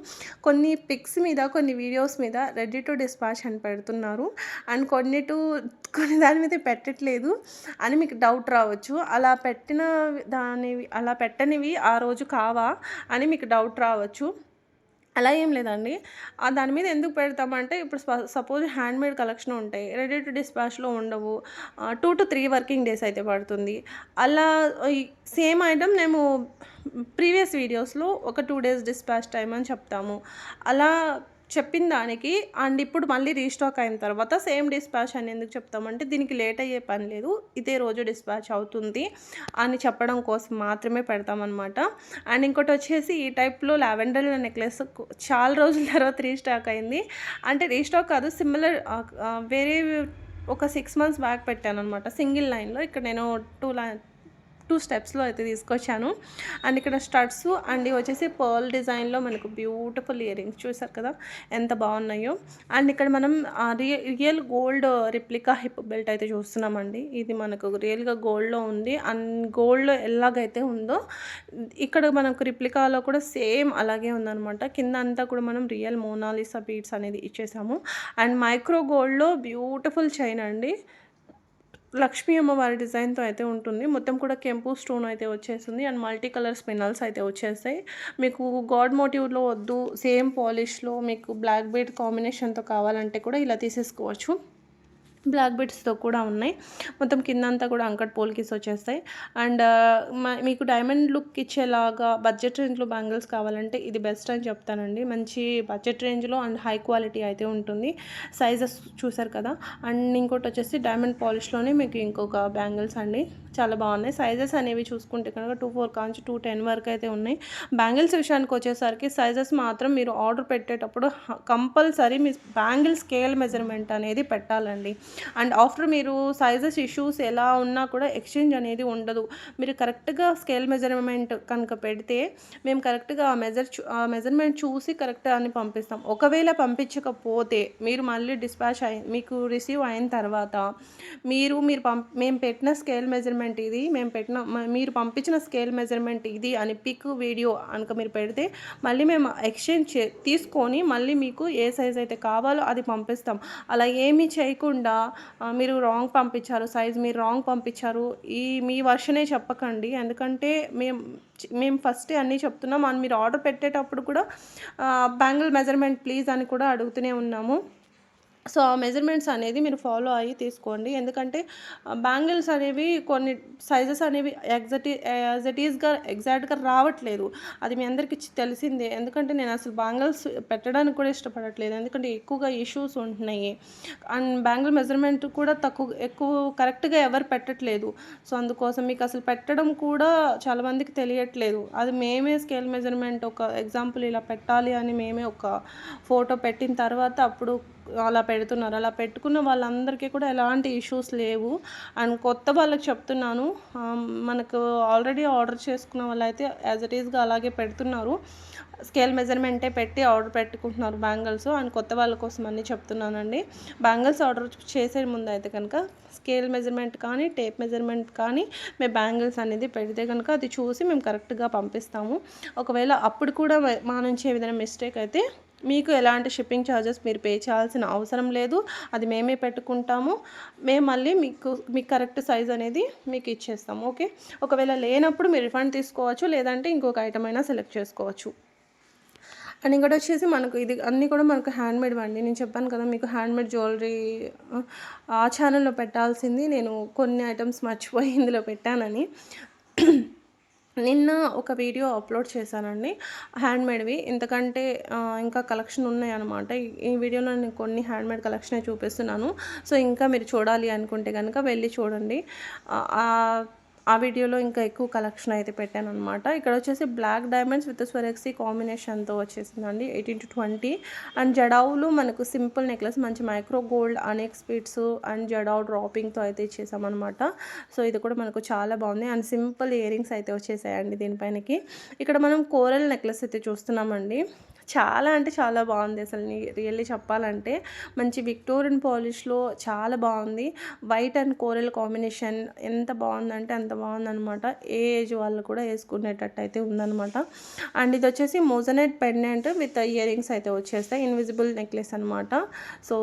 కొన్ని పిక్స్ మీద కొన్ని వీడియోస్ మీద రెడీ టు డిస్పాచ్ అని పెడుతున్నారు. అండ్ కొన్ని టు కొన్ని దాని మీద పెట్టట్లేదు అని మీకు డౌట్ రావచ్చు. అలా పెట్టిన దానివి అలా పెట్టనివి ఆ రోజు కావా అని మీకు డౌట్ రావచ్చు. అలా ఏం లేదండి. దాని మీద ఎందుకు పెడతామంటే ఇప్పుడు సపోజ్ హ్యాండ్మేడ్ కలెక్షన్ ఉంటాయి. రెడీ టు డిస్పాచ్లో ఉండవు. Two to three working days అయితే పడుతుంది. అలా సేమ్ ఐటమ్ మేము ప్రీవియస్ వీడియోస్లో ఒక టూ డేస్ డిస్పాచ్ టైం అని చెప్తాము. అలా చెప్పిన దానికి అండ్ ఇప్పుడు మళ్ళీ రీస్టాక్ అయిన తర్వాత సేమ్ డిస్పాచ్ అని ఎందుకు చెప్తామంటే దీనికి లేట్ అయ్యే పని లేదు. ఇదే రోజు డిస్పాచ్ అవుతుంది అని చెప్పడం కోసం మాత్రమే పెడతామన్నమాట. అండ్ ఇంకోటి వచ్చేసి ఈ టైప్లో లావెండర్ నెక్లెస్ చాలా రోజుల తర్వాత రీస్టాక్ అయింది. అంటే రీస్టాక్ కాదు సిమిలర్ వేరే ఒక సిక్స్ మంత్స్ బ్యాక్ పెట్టాను అనమాట సింగిల్ లైన్లో. ఇక్కడ నేను టూ లైన్ టూ స్టెప్స్లో అయితే తీసుకొచ్చాను. అండ్ ఇక్కడ స్టడ్స్ అండ్ ఇవి వచ్చేసి పర్ల్ డిజైన్లో మనకు బ్యూటిఫుల్ ఇయర్ రింగ్స్ చూసారు కదా ఎంత బాగున్నాయో. అండ్ ఇక్కడ మనం real gold replica hip belt అయితే చూస్తున్నామండి. ఇది మనకు రియల్గా గోల్డ్లో ఉంది. అండ్ గోల్డ్లో ఎలాగైతే ఉందో ఇక్కడ మనకు రిప్లికాలో కూడా సేమ్ అలాగే ఉందనమాట కింద అంతా కూడా మనం రియల్ మోనాలిసా బీడ్స్ అనేది ఇచ్చేసాము. అండ్ మైక్రో గోల్డ్లో బ్యూటిఫుల్ చైన్ అండి. లక్ష్మీ అమ్మవారి డిజైన్తో అయితే ఉంటుంది. మొత్తం కూడా కెంపు స్టోన్ అయితే వచ్చేస్తుంది అండ్ మల్టీ కలర్ స్పిన్నల్స్ అయితే వచ్చేస్తాయి. మీకు గాడ్ మోటివ్లో వద్దు సేమ్ పాలిష్లో మీకు బ్లాక్ బీడ్ కాంబినేషన్తో కావాలంటే కూడా ఇలా తీసేసుకోవచ్చు. బ్లాక్ బిట్స్తో కూడా ఉన్నాయి. మొత్తం కింద అంతా కూడా అంకట్ పోల్కిస్ వచ్చేస్తాయి. అండ్ మీకు డైమండ్ లుక్ ఇచ్చేలాగా బడ్జెట్ రేంజ్లో బ్యాంగిల్స్ కావాలంటే ఇది బెస్ట్ అని చెప్తానండి. మంచి బడ్జెట్ రేంజ్లో అండ్ హై క్వాలిటీ అయితే ఉంటుంది. సైజెస్ చూసారు కదా? అండ్ ఇంకోటి వచ్చేసి డైమండ్ పాలిష్లోనే మీకు ఇంకొక బ్యాంగిల్స్ అండి. చాలా బాగున్నాయి. సైజెస్ అనేవి చూసుకుంటే కనుక టూ ఫోర్ కాంచి టూ టెన్ వరకు అయితే ఉన్నాయి. బ్యాంగిల్స్ విషయానికి వచ్చేసరికి సైజెస్ మాత్రం మీరు ఆర్డర్ పెట్టేటప్పుడు కంపల్సరీ మీ బ్యాంగిల్ స్కేల్ మెజర్మెంట్ అనేది పెట్టాలండి. అండ్ ఆఫ్టర్ మీరు సైజెస్ ఇష్యూస్ ఎలా ఉన్నా కూడా ఎక్స్చేంజ్ అనేది ఉండదు. మీరు కరెక్ట్గా స్కేల్ మెజర్మెంట్ కనుక పెడితే మేము కరెక్ట్గా ఆ మెజర్ ఆ మెజర్మెంట్ చూసి కరెక్ట్ అని పంపిస్తాం. ఒకవేళ పంపించకపోతే మీరు మళ్ళీ డిస్పాచ్ అయి మీకు రిసీవ్ అయిన తర్వాత మీరు మీరు పంప్ మేము పెట్టిన స్కేల్ మెజర్మెంట్ ఇది మేము పెట్టిన మీరు పంపించిన స్కేల్ మెజర్మెంట్ ఇది అని పిక్ వీడియో అనుక మీరు పెడితే మళ్ళీ మేము ఎక్స్చేంజ్ తీసుకొని మళ్ళీ మీకు ఏ సైజ్ అయితే కావాలో అది పంపిస్తాం. అలా ఏమీ చేయకుండా మీరు రాంగ్ పంపించారు సైజ్ మీరు రాంగ్ పంపించారు ఈ మీ వర్షనే చెప్పకండి. ఎందుకంటే మేము మేము ఫస్ట్ అన్నీ చెప్తున్నాం. అని మీరు ఆర్డర్ పెట్టేటప్పుడు కూడా బ్యాంగిల్ మెజర్మెంట్ ప్లీజ్ అని కూడా అడుగుతూనే ఉన్నాము. సో ఆ మెజర్మెంట్స్ అనేది మీరు ఫాలో అయ్యి తీసుకోండి. ఎందుకంటే బ్యాంగిల్స్ అనేవి కొన్ని సైజెస్ అనేవి ఎగ్జాక్ట్ యాజ్ ఇట్ ఈస్గా ఎగ్జాక్ట్గా రావట్లేదు. అది మీ అందరికీ తెలిసిందే. ఎందుకంటే నేను అసలు బ్యాంగిల్స్ పెట్టడానికి కూడా ఇష్టపడట్లేదు. ఎందుకంటే ఎక్కువగా ఇష్యూస్ ఉంటున్నాయి. అండ్ బ్యాంగిల్ మెజర్మెంట్ కూడా తక్కువ ఎక్కువ కరెక్ట్గా ఎవరు పెట్టట్లేదు. సో అందుకోసం మీకు అసలు పెట్టడం కూడా చాలామందికి తెలియట్లేదు. అది మేమే స్కేల్ మెజర్మెంట్ ఒక ఎగ్జాంపుల్ ఇలా పెట్టాలి అని మేమే ఒక ఫోటో పెట్టిన తర్వాత అప్పుడు అలా పెడుతున్నారు. అలా పెట్టుకున్న వాళ్ళందరికీ కూడా ఎలాంటి ఇష్యూస్ లేవు. అండ్ కొత్త వాళ్ళకి చెప్తున్నాను మనకు ఆల్రెడీ ఆర్డర్ చేసుకున్న వాళ్ళైతే యాజ్ ఇట్ ఈస్గా అలాగే పెడుతున్నారు. స్కేల్ మెజర్మెంటే పెట్టి ఆర్డర్ పెట్టుకుంటున్నారు బ్యాంగిల్స్. అండ్ కొత్త వాళ్ళ కోసం అన్నీ చెప్తున్నానండి. బ్యాంగిల్స్ ఆర్డర్ చేసే ముందు అయితే కనుక స్కేల్ మెజర్మెంట్ కానీ టేప్ మెజర్మెంట్ కానీ మేము బ్యాంగిల్స్ అనేది పెడితే కనుక అది చూసి మేము కరెక్ట్గా పంపిస్తాము. ఒకవేళ అప్పుడు కూడా మా నుంచి ఏ విధంగా మిస్టేక్ అయితే మీకు ఎలాంటి షిప్పింగ్ ఛార్జెస్ మీరు పే చేయాల్సిన అవసరం లేదు. అది మేమే పెట్టుకుంటాము. మేము మళ్ళీ మీకు మీకు కరెక్ట్ సైజ్ అనేది మీకు ఇచ్చేస్తాము ఓకే? ఒకవేళ లేనప్పుడు మీరు రిఫండ్ తీసుకోవచ్చు లేదంటే ఇంకొక ఐటమ్ అయినా సెలెక్ట్ చేసుకోవచ్చు. అండ్ ఇంకోటి వచ్చేసి మనకు ఇది అన్నీ కూడా మనకు హ్యాండ్మేడ్ అండి. నేను చెప్పాను కదా మీకు హ్యాండ్మేడ్ జ్యువెలరీ ఆ ఛానల్లో పెట్టాల్సింది నేను కొన్ని ఐటమ్స్ మర్చిపోయి ఇందులో పెట్టానని. నిన్న ఒక వీడియో అప్లోడ్ చేశానండి. హ్యాండ్మేడ్వి. ఎందుకంటే ఇంకా కలెక్షన్ ఉన్నాయి అనమాట ఈ వీడియోలో నేను కొన్ని హ్యాండ్మేడ్ కలెక్షనే చూపిస్తున్నాను. సో ఇంకా మీరు చూడాలి అనుకుంటే కనుక వెళ్ళి చూడండి. ఆ, వీడియోలో ఇంకా ఎక్కువ కలెక్షన్ అయితే పెట్టాను అనమాట ఇక్కడ వచ్చేసి బ్లాక్ డైమండ్స్ విత్ స్వరెక్సీ కాంబినేషన్తో వచ్చేసిందండి ఎయిటీన్ టు ట్వంటీ. అండ్ జడావులు మనకు సింపుల్ నెక్లెస్ మంచి మైక్రో గోల్డ్ అనేక్ స్పీడ్స్ అండ్ జడావు డ్రాపింగ్తో అయితే ఇచ్చేసామన్నమాట. సో ఇది కూడా మనకు చాలా బాగుంది. అండ్ సింపుల్ ఇయర్ రింగ్స్ అయితే వచ్చేసాయండి దీనిపైనకి. ఇక్కడ మనం కోరల్ నెక్లెస్ అయితే చూస్తున్నామండి. చాలా అంటే చాలా బాగుంది. అసలు రియల్లీ చెప్పాలంటే మంచి విక్టోరియన్ పాలిష్లో చాలా బాగుంది. వైట్ అండ్ కోరల్ కాంబినేషన్ ఎంత బాగుందంటే అంత బాగుందనమాట ఏ ఏజ్ వాళ్ళు కూడా వేసుకునేటట్టు అయితే ఉందనమాట అండ్ ఇది వచ్చేసి moissanite pendant with ear rings అయితే వచ్చేస్తాయి. ఇన్విజిబుల్ నెక్లెస్ అనమాట సో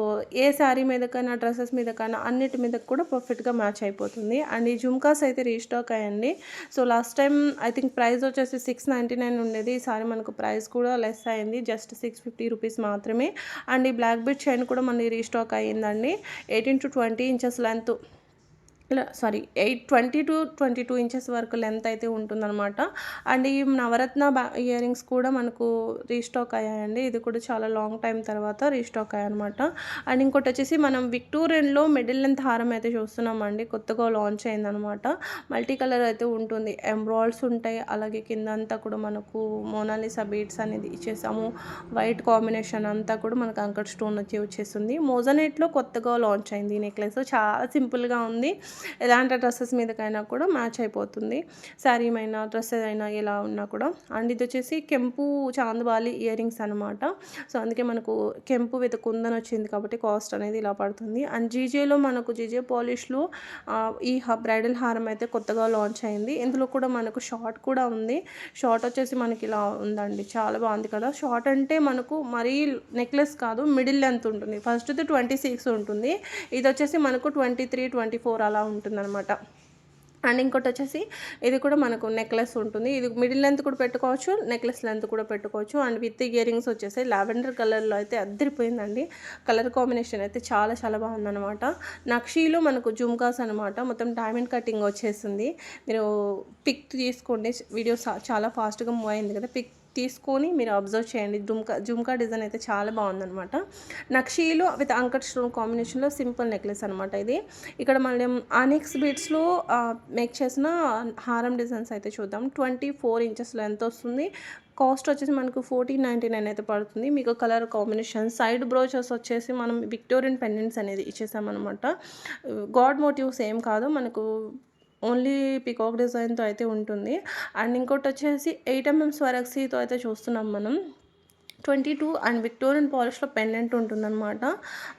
ఏ శారీ మీదకైనా డ్రెస్సెస్ మీదకైనా అన్నిటి మీద కూడా పర్ఫెక్ట్గా మ్యాచ్ అయిపోతుంది. అండ్ ఈ జుమ్కాస్ అయితే రీస్టాక్ అయ్యండి. So last time I think price వచ్చేసి సిక్స్ నైంటీ నైన్ ఉండేది. ఈసారి మనకు ప్రైస్ కూడా లెస్ అయింది జస్ట్ సిక్స్ ఫిఫ్టీ రూపీస్ మాత్రమే. అండ్ ఈ బ్లాక్ బెడ్ చైన్ కూడా మనకి రీస్టాక్ అయ్యిందండి. Eighteen to twenty inches length. Sorry eight twenty to twenty two inches వరకు లెంత్ అయితే ఉంటుందన్నమాట. అండ్ ఈ నవరత్న బ్యా ఇయర్ రింగ్స్ కూడా మనకు రీస్టాక్ అయ్యాయండి. ఇది కూడా చాలా లాంగ్ టైం తర్వాత రీస్టాక్ అయ్యాయన్నమాట. అండ్ ఇంకోటి వచ్చేసి మనం విక్టోరియన్లో మిడిల్ లెంత్ హారం అయితే చూస్తున్నామండి. కొత్తగా లాంచ్ అయిందనమాట మల్టీ కలర్ అయితే ఉంటుంది. ఎంబ్రాయిడ్స్ ఉంటాయి. అలాగే కింద అంతా కూడా మనకు మోనాలిసా బీడ్స్ అనేది ఇచ్చేసాము. వైట్ కాంబినేషన్ అంతా కూడా మనకు అంకట్ స్టోన్ వచ్చి వచ్చేస్తుంది మోజనైట్లో కొత్తగా లాంచ్ అయింది ఈ నెక్లెస్ చాలా సింపుల్గా ఉంది. ఎలాంటి డ్రెస్సెస్ మీదకైనా కూడా మ్యాచ్ అయిపోతుంది. శారీ అయినా డ్రెస్సెస్ అయినా ఎలా ఉన్నా కూడా. అండ్ ఇది వచ్చేసి కెంపు చాందబాలి ఇయర్ రింగ్స్ అనమాట సో అందుకే మనకు కెంపు విత్ కుందన్ వచ్చింది కాబట్టి కాస్ట్ అనేది ఇలా పడుతుంది. అండ్ జీజేలో మనకు జీజే పాలిష్లో ఈ బ్రైడల్ హారం అయితే కొత్తగా లాంచ్ అయింది. ఇందులో కూడా మనకు షార్ట్ కూడా ఉంది. షార్ట్ వచ్చేసి మనకి ఇలా ఉందండి. చాలా బాగుంది కదా. షార్ట్ అంటే మనకు మరీ నెక్లెస్ కాదు మిడిల్ లెంత్ ఉంటుంది. ఫస్ట్ ట్వంటీ సిక్స్ ఉంటుంది. ఇది వచ్చేసి మనకు ట్వంటీ త్రీ ట్వంటీ ఫోర్ అలా ఉంటుందన్నమాట. అండ్ ఇంకోటి వచ్చేసి ఇది కూడా మనకు నెక్లెస్ ఉంటుంది. ఇది మిడిల్ లెంత్ కూడా పెట్టుకోవచ్చు నెక్లెస్ లెంత్ కూడా పెట్టుకోవచ్చు. అండ్ విత్ ఇయర్ రింగ్స్ వచ్చేసి లావెండర్ కలర్లో అయితే అద్దరిపోయిందండి. కలర్ కాంబినేషన్ అయితే చాలా చాలా బాగుందనమాట నక్షీలో మనకు జుమ్కాస్ అనమాట మొత్తం డైమండ్ కటింగ్ వచ్చేసింది. మీరు పిక్ తీసుకోండి. వీడియో చాలా ఫాస్ట్గా మూవ్ అయింది కదా. పిక్ తీసుకొని మీరు అబ్జర్వ్ చేయండి. జుమ్కా జుమ్కా డిజైన్ అయితే చాలా బాగుందనమాట నక్షీలు విత్ అంకట్ స్టోన్ కాంబినేషన్లో సింపుల్ నెక్లెస్ అనమాట ఇది. ఇక్కడ మనం ఆనిక్స్ బీట్స్లో మేక్ చేసిన హారం డిజైన్స్ అయితే చూద్దాం. ట్వంటీ ఫోర్ ఇంచెస్లో ఎంత వస్తుంది. కాస్ట్ వచ్చేసి మనకు ఫోర్టీన్ నైంటీ నైన్ అయితే పడుతుంది. మీకు కలర్ కాంబినేషన్ సైడ్ బ్రోచెస్ వచ్చేసి మనం విక్టోరియన్ పెండెంట్స్ అనేది ఇచ్చేసామన్నమాట. గాడ్ మోటివ్స్ ఏం కాదు. మనకు ఓన్లీ పికాక్ డిజైన్తో అయితే ఉంటుంది. అండ్ ఇంకోటి వచ్చేసి ఎయిట్ ఎంఎం స్వరక్సీతో అయితే చూస్తున్నాం మనం. ట్వంటీ టూ అండ్ విక్టోరియన్ పాలిష్లో పెండెంట్ ఉంటుందన్నమాట.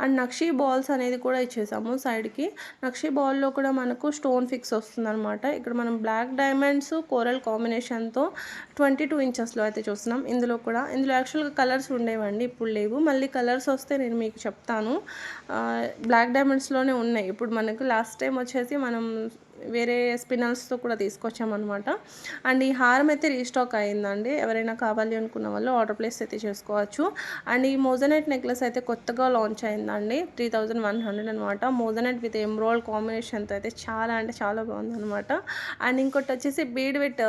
అండ్ నక్షీ బాల్స్ అనేది కూడా ఇచ్చేసాము సైడ్కి. నక్షీ బాల్లో కూడా మనకు స్టోన్ ఫిక్స్ వస్తుందన్నమాట. ఇక్కడ మనం బ్లాక్ డైమండ్స్ కోరల్ కాంబినేషన్తో ట్వంటీ టూ ఇంచెస్లో అయితే చూస్తున్నాం. ఇందులో కూడా ఇందులో యాక్చువల్గా కలర్స్ ఉండేవండి ఇప్పుడు లేవు. మళ్ళీ కలర్స్ వస్తే నేను మీకు చెప్తాను. బ్లాక్ డైమండ్స్లోనే ఉన్నాయి. ఇప్పుడు మనకు లాస్ట్ టైం వచ్చేసి మనం వేరే స్పినల్స్తో కూడా తీసుకొచ్చామన్నమాట. అండ్ ఈ హారం అయితే రీస్టాక్ అయిందండి. ఎవరైనా కావాలి అనుకున్న వాళ్ళు ఆర్డర్ ప్లేస్ అయితే చేసుకోవచ్చు. అండ్ ఈ మోజనైట్ నెక్లెస్ అయితే కొత్తగా లాంచ్ అయిందండి. త్రీ థౌజండ్ వన్ హండ్రెడ్ అనమాట మోజనైట్ విత్ ఎమ్రాయిడ్ కాంబినేషన్తో అయితే చాలా అంటే చాలా బాగుందనమాట అండ్ ఇంకోటి వచ్చేసి బీడ్ విత్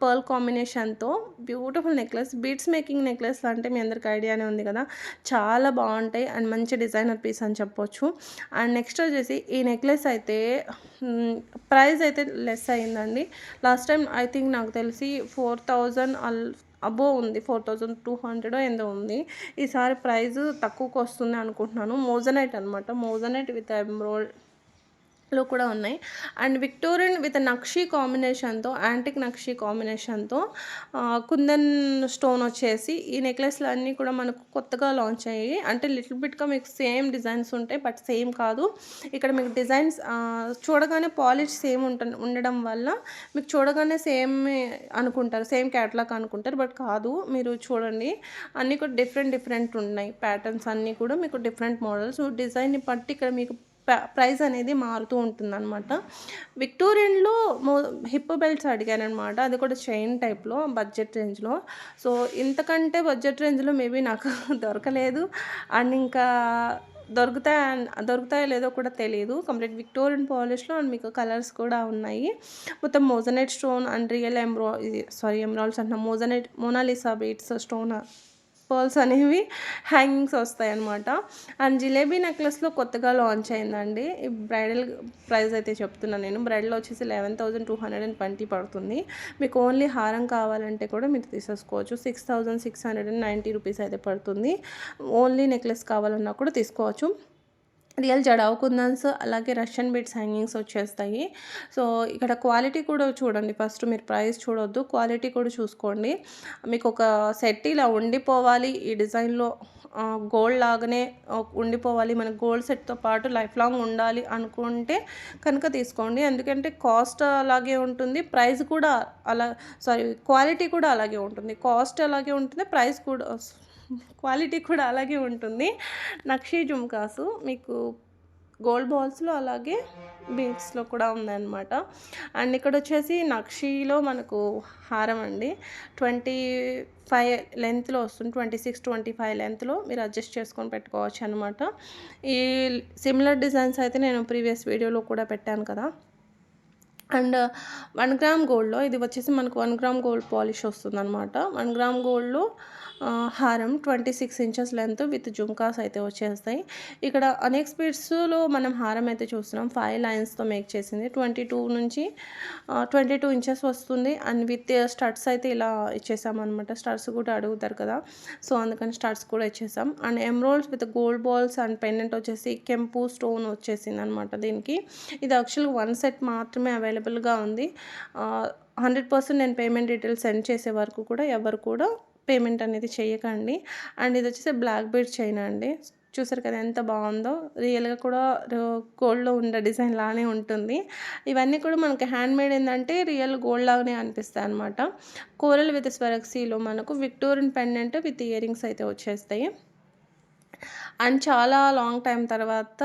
పర్ల్ కాంబినేషన్తో beautiful necklace beads making necklace అంటే మీ అందరికి ఐడియానే ఉంది కదా. చాలా బాగుంటాయి అండ్ మంచి డిజైనర్ పీస్ అని చెప్పొచ్చు. అండ్ నెక్స్ట్ వచ్చేసి ఈ నెక్లెస్ అయితే ప్రైస్ అయితే లెస్ అయిందండి. లాస్ట్ టైం ఐ థింక్ నాకు తెలిసి ఫోర్ థౌజండ్ అల్ అబో ఉంది. ఫోర్ థౌజండ్ టూ హండ్రెడ్ ఏందో ఉంది. ఈసారి ప్రైస్ తక్కువకు వస్తుంది అనుకుంటున్నాను. మోజనైట్ అనమాట మోజనైట్ విత్ ఎంబ్రోల్డ్ లో కూడా ఉన్నాయి. అండ్ విక్టోరియన్ విత్ నక్షి కాంబినేషన్తో యాంటిక్ నక్షి కాంబినేషన్తో కుందన్ స్టోన్ వచ్చేసి ఈ నెక్లెస్లు అన్నీ కూడా మనకు కొత్తగా లాంచ్ అయ్యాయి. అంటే లిటిల్ బిట్గా మీకు సేమ్ డిజైన్స్ ఉంటాయి బట్ సేమ్ కాదు. ఇక్కడ మీకు డిజైన్స్ చూడగానే పాలిష్ సేమ్ ఉంట ఉండడం వల్ల మీకు చూడగానే సేమ్ అనుకుంటారు సేమ్ క్యాటలాగ్ అనుకుంటారు బట్ కాదు. మీరు చూడండి అన్నీ కూడా డిఫరెంట్ డిఫరెంట్ ఉన్నాయి. ప్యాటర్న్స్ అన్నీ కూడా మీకు డిఫరెంట్ మోడల్స్ డిజైన్ని బట్టి ఇక్కడ మీకు ప్రైస్ అనేది మారుతూ ఉంటుందన్నమాట. విక్టోరియన్లో మో హిప్ బెల్ట్స్ అడిగానమాట అది కూడా చైన్ టైప్లో బడ్జెట్ రేంజ్లో. సో ఇంతకంటే బడ్జెట్ రేంజ్లో మేబీ నాకు దొరకలేదు. అండ్ ఇంకా దొరుకుతాయా దొరుకుతాయో లేదో కూడా తెలియదు కంప్లీట్ విక్టోరియన్ పాలిష్లో అండ్ మీకు కలర్స్ కూడా ఉన్నాయి. మొత్తం మోజనైట్ స్టోన్ అండ్ రియల్ ఎంబ్రా సారీ ఎంబ్రాయిల్స్ అంటున్నా moissanite Mona Lisa beads stone pearls అనేవి హ్యాంగింగ్స్ వస్తాయన్నమాట. అండ్ జిలేబీ నెక్లెస్లో కొత్తగా లాంచ్ అయిందండి. ఈ బ్రైడల్ ప్రైస్ అయితే చెప్తున్నాను నేను. బ్రైడల్ వచ్చేసి eleven thousand two hundred and twenty పడుతుంది. మీకు ఓన్లీ హారం కావాలంటే కూడా మీరు తీసేసుకోవచ్చు. Six thousand six hundred and ninety rupees అయితే పడుతుంది. ఓన్లీ నెక్లెస్ కావాలన్నా కూడా తీసుకోవచ్చు. రియల్ జడావు కుందన్స్ అలాగే రష్యన్ బిట్స్ హ్యాంగింగ్స్ వచ్చేస్తాయి. సో ఇక్కడ క్వాలిటీ కూడా చూడండి. ఫస్ట్ మీరు ప్రైస్ చూడొద్దు క్వాలిటీ కూడా చూసుకోండి. మీకు ఒక సెట్ ఇలా ఉండిపోవాలి. ఈ డిజైన్లో గోల్డ్ లాగానే ఉండిపోవాలి. మన గోల్డ్ సెట్తో పాటు లైఫ్ లాంగ్ ఉండాలి అనుకుంటే కనుక తీసుకోండి. ఎందుకంటే కాస్ట్ అలాగే ఉంటుంది ప్రైస్ కూడా అలా సారీ క్వాలిటీ కూడా అలాగే ఉంటుంది. కాస్ట్ అలాగే ఉంటుంది ప్రైస్ కూడా క్వాలిటీ కూడా అలాగే ఉంటుంది. నక్షీ జుమ్కాసు మీకు గోల్డ్ బాల్స్లో అలాగే బీడ్స్లో కూడా ఉందన్నమాట. అండ్ ఇక్కడ వచ్చేసి నక్షీలో మనకు హారం అండి. ట్వంటీ ఫైవ్ లెంత్లో వస్తుంది. ట్వంటీ సిక్స్ ట్వంటీ ఫైవ్ లెంత్లో మీరు అడ్జస్ట్ చేసుకొని పెట్టుకోవచ్చు అనమాట ఈ సిమిలర్ డిజైన్స్ అయితే నేను ప్రీవియస్ వీడియోలో కూడా పెట్టాను కదా. అండ్ వన్ గ్రామ్ గోల్డ్లో ఇది వచ్చేసి మనకు వన్ గ్రామ్ గోల్డ్ పాలిష్ వస్తుంది అనమాట వన్ గ్రామ్ గోల్డ్లో హారం twenty six inches length with jhumkas అయితే వచ్చేస్తాయి. ఇక్కడ అనేక స్పీడ్స్లో మనం హారం అయితే చూస్తున్నాం. ఫైవ్ లైన్స్తో మేక్ చేసింది. ట్వంటీ టూ నుంచి ట్వంటీ టూ ఇంచెస్ వస్తుంది. అండ్ విత్ స్టడ్స్ అయితే ఇలా ఇచ్చేసామన్నమాట. స్టడ్స్ కూడా అడుగుతారు కదా. సో అందుకని స్టడ్స్ కూడా ఇచ్చేసాం. And emeralds with gold balls and pendant వచ్చేసి కెంపు స్టోన్ వచ్చేసింది అనమాట దీనికి. ఇది యాక్చువల్గా వన్ సెట్ మాత్రమే అవైలబుల్గా ఉంది. హండ్రెడ్ పర్సెంట్ నేను పేమెంట్ డీటెయిల్స్ సెండ్ చేసే వరకు కూడా ఎవరు కూడా పేమెంట్ అనేది చేయకండి అండ్ ఇది వచ్చేసి బ్లాక్ బెడ్ చైన్ అండి. చూసారు కదా ఎంత బాగుందో. రియల్గా కూడా గోల్డ్లో ఉండే డిజైన్ లానే ఉంటుంది. ఇవన్నీ కూడా మనకి హ్యాండ్ మేడ్ ఏంటంటే రియల్ గోల్డ్ లాగానే అనిపిస్తాయి అనమాట కోరల్ విత్ స్వరక్సీలో మనకు Victorian pendant with ear rings అయితే వచ్చేస్తాయి. అండ్ చాలా లాంగ్ టైం తర్వాత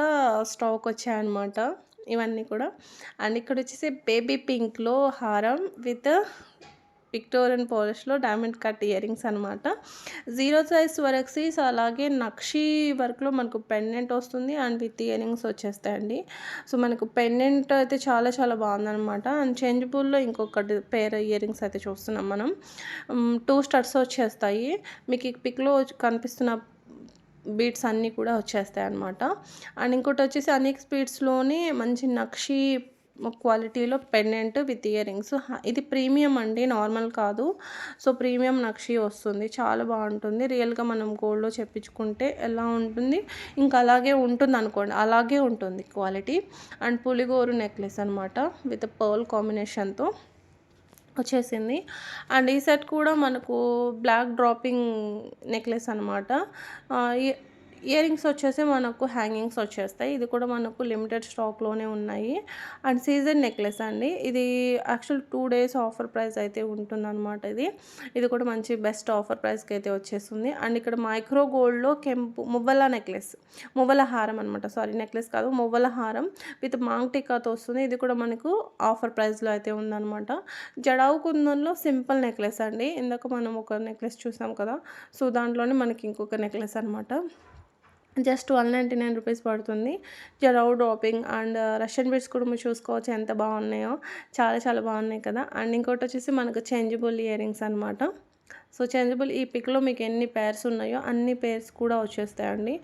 స్టాక్ వచ్చాయన్నమాట. ఇవన్నీ కూడా. అండ్ ఇక్కడ వచ్చేసి బేబీ పింక్లో హారం విత్ విక్టోరియన్ పాలిష్లో డైమండ్ కట్ ఇయర్ రింగ్స్ అనమాట జీరో సైజ్ వరక్సీస్ అలాగే నక్షి వర్క్లో మనకు పెండెంట్ వస్తుంది అండ్ విత్ ఇయర్ రింగ్స్ వచ్చేస్తాయండి. సో మనకు పెండెంట్ అయితే చాలా చాలా బాగుందనమాట అండ్ చేంజబుల్లో ఇంకొకటి పేర్ ఇయర్ రింగ్స్ అయితే చూస్తున్నాం మనం. టూ స్టడ్స్ వచ్చేస్తాయి. మీకు ఈ పిక్లో కనిపిస్తున్న బీట్స్ అన్నీ కూడా వచ్చేస్తాయి అనమాట అండ్ ఇంకోటి వచ్చేసి అనేక స్పీడ్స్లోనే మంచి నక్షి క్వాలిటీలో పెండెంట్ విత్ ఇయర్ రింగ్స్ ఇది ప్రీమియం అండి నార్మల్ కాదు. సో ప్రీమియం నక్షి వస్తుంది. చాలా బాగుంటుంది. రియల్గా మనం గోల్డ్లో చెప్పించుకుంటే ఎలా ఉంటుంది? ఇంకా అలాగే ఉంటుంది అనుకోండి. అలాగే ఉంటుంది క్వాలిటీ. అండ్ పులిగోరు నెక్లెస్ అనమాట విత్ పర్ల్ కాంబినేషన్తో వచ్చేసింది. అండ్ ఈ సెట్ కూడా మనకు బ్లాక్ డ్రాపింగ్ నెక్లెస్ అనమాట ఇయర్ రింగ్స్ వచ్చేసి మనకు హ్యాంగింగ్స్ వచ్చేస్తాయి. ఇది కూడా మనకు లిమిటెడ్ స్టాక్లోనే ఉన్నాయి. అండ్ సీజన్ నెక్లెస్ అండి. ఇది actual two days offer price అయితే ఉంటుందన్నమాట ఇది. ఇది కూడా మంచి బెస్ట్ ఆఫర్ ప్రైస్కి అయితే వచ్చేస్తుంది. అండ్ ఇక్కడ మైక్రో గోల్డ్లో కెంపు మువ్వల నెక్లెస్ మువ్వల హారం అనమాట సారీ నెక్లెస్ కాదు మువ్వల హారం విత్ మాంగ్ టిక్కాతో వస్తుంది. ఇది కూడా మనకు ఆఫర్ ప్రైస్లో అయితే ఉందన్నమాట. జడావు కుందంలో సింపుల్ నెక్లెస్ అండి. ఇందాక మనం ఒక నెక్లెస్ చూసాం కదా సో దాంట్లోనే మనకి ఇంకొక నెక్లెస్ అనమాట just one ninety nine rupees పడుతుంది. Jadau dropping and uh, Russian bits కూడా మీరు చూసుకోవచ్చు ఎంత బాగున్నాయో. చాలా చాలా బాగున్నాయి కదా. అండ్ ఇంకోటి వచ్చేసి మనకు చేంజబుల్ ఇయర్ రింగ్స్ అనమాట సో చేంజబుల్ ఈ పిక్లో మీకు ఎన్ని పేర్స్ ఉన్నాయో అన్ని పేర్స్ కూడా వచ్చేస్తాయండి.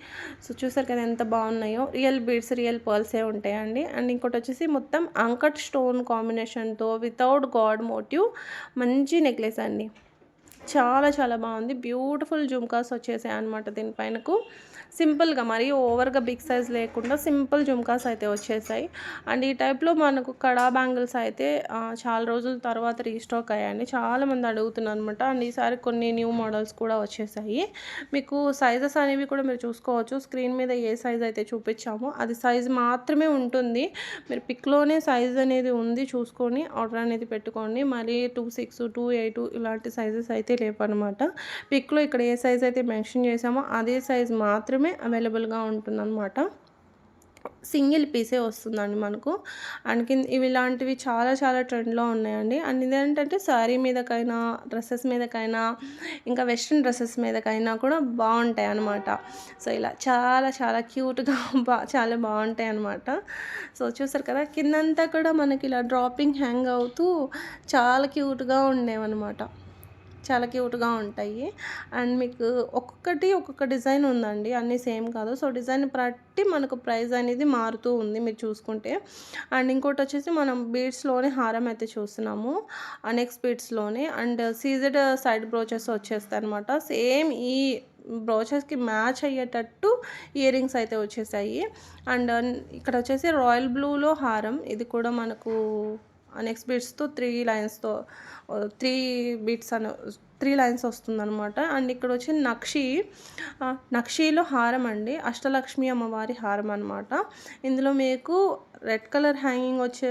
సో చూసారు కదా ఎంత బాగున్నాయో. రియల్ బీడ్స్ రియల్ పర్ల్సే ఉంటాయండి. అండ్ ఇంకోటి వచ్చేసి మొత్తం అంకట్ స్టోన్ కాంబినేషన్తో వితౌట్ గాడ్ మోటివ్ మంచి నెక్లెస్ అండి. చాలా చాలా బాగుంది. బ్యూటిఫుల్ జుమ్కాస్ వచ్చేసాయి అనమాట దీనిపైనకు సింపుల్గా మరి ఓవర్గా బిగ్ సైజ్ లేకుండా సింపుల్ జుమ్కాస్ అయితే వచ్చేసాయి. అండ్ ఈ టైప్లో మనకు కడా బ్యాంగిల్స్ అయితే చాలా రోజుల తర్వాత రీస్టాక్ అయ్యాయండి చాలామంది అడుగుతున్నారు అనమాట అండ్ ఈసారి కొన్ని న్యూ మోడల్స్ కూడా వచ్చేసాయి. మీకు సైజెస్ అనేవి కూడా మీరు చూసుకోవచ్చు. స్క్రీన్ మీద ఏ సైజ్ అయితే చూపించామో అది సైజ్ మాత్రమే ఉంటుంది. మీరు పిక్లోనే సైజ్ అనేది ఉంది చూసుకొని ఆర్డర్ అనేది పెట్టుకోండి. మళ్ళీ టూ సిక్స్ టూ ఎయిట్ ఇలాంటి సైజెస్ అయితే లేవన్నమాట పిక్లో ఇక్కడ ఏ సైజ్ అయితే మెన్షన్ చేసామో అదే సైజ్ మాత్రమే అవైలబుల్గా ఉంటుందన్నమాట. సింగిల్ పీసే వస్తుందండి మనకు. అండ్ కింద ఇవి ఇలాంటివి చాలా చాలా ట్రెండ్లో ఉన్నాయండి. అండ్ ఇదేంటంటే శారీ మీదకైనా డ్రెస్సెస్ మీదకైనా ఇంకా వెస్ట్రన్ డ్రెస్సెస్ మీదకైనా కూడా బాగుంటాయి అన్నమాట సో ఇలా చాలా చాలా క్యూట్గా బా చాలా బాగుంటాయి అన్నమాట సో చూసారు కదా కిందంతా కూడా మనకి ఇలా డ్రాపింగ్ హ్యాంగ్ అవుతూ చాలా క్యూట్గా ఉండేవన్నమాట. చాలా క్యూట్గా ఉంటాయి. అండ్ మీకు ఒక్కొక్కటి ఒక్కొక్క డిజైన్ ఉందండి. అన్నీ సేమ్ కాదు. సో డిజైన్ బట్టి మనకు ప్రైస్ అనేది మారుతూ ఉంది మీరు చూసుకుంటే. అండ్ ఇంకోటి వచ్చేసి మనం బీడ్స్లోనే హారం అయితే చూస్తున్నాము. నెక్స్ట్ బీడ్స్లోనే అండ్ సీజెడ్ సైడ్ బ్రోచెస్ వచ్చేస్తాయి అనమాట సేమ్ ఈ బ్రోచెస్కి మ్యాచ్ అయ్యేటట్టు ఇయర్ రింగ్స్ అయితే వచ్చేసాయి. అండ్ ఇక్కడ వచ్చేసి రాయల్ బ్లూలో హారం. ఇది కూడా మనకు నెక్స్ట్ బీట్స్తో త్రీ లైన్స్తో త్రీ బీట్స్ అని త్రీ లైన్స్ వస్తుందనమాట అండ్ ఇక్కడ వచ్చి నక్షి నక్షిలో హారం అండి. అష్టలక్ష్మి అమ్మవారి హారం అనమాట ఇందులో మీకు రెడ్ కలర్ హ్యాంగింగ్ వచ్చే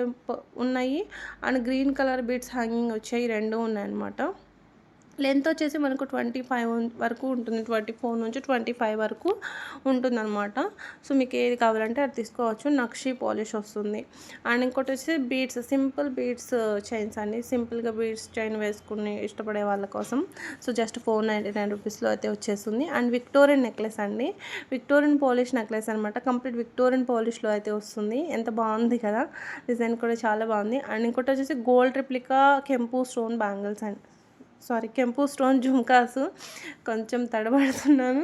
ఉన్నాయి. And green colour beads hanging వచ్చాయి రెండు ఉన్నాయి అనమాట లెంత్ వచ్చేసి మనకు ట్వంటీ ఫైవ్ వరకు ఉంటుంది. ట్వంటీ ఫోర్ నుంచి ట్వంటీ ఫైవ్ వరకు ఉంటుందన్నమాట. సో మీకు ఏది కావాలంటే అది తీసుకోవచ్చు. నక్షి పాలిష్ వస్తుంది. అండ్ ఇంకోటి వచ్చేసి beads simple beads uh, chains అండి. సింపుల్గా బీడ్స్ చైన్ వేసుకుని ఇష్టపడే వాళ్ళ కోసం. So just four ninety nine రూపీస్లో అయితే వచ్చేస్తుంది. అండ్ విక్టోరియన్ నెక్లెస్ అండి. విక్టోరియన్ పాలిష్ నెక్లెస్ అనమాట కంప్లీట్ విక్టోరియన్ పాలిష్లో అయితే వస్తుంది. ఎంత బాగుంది కదా! డిజైన్ కూడా చాలా బాగుంది. అండ్ ఇంకోటి వచ్చేసి గోల్డ్ రిప్లికా కెంపు స్టోన్ బ్యాంగిల్స్ అండి. సారీ కెంపు స్టోన్ జుమ్కాస్ కొంచెం తడబడుతున్నాను.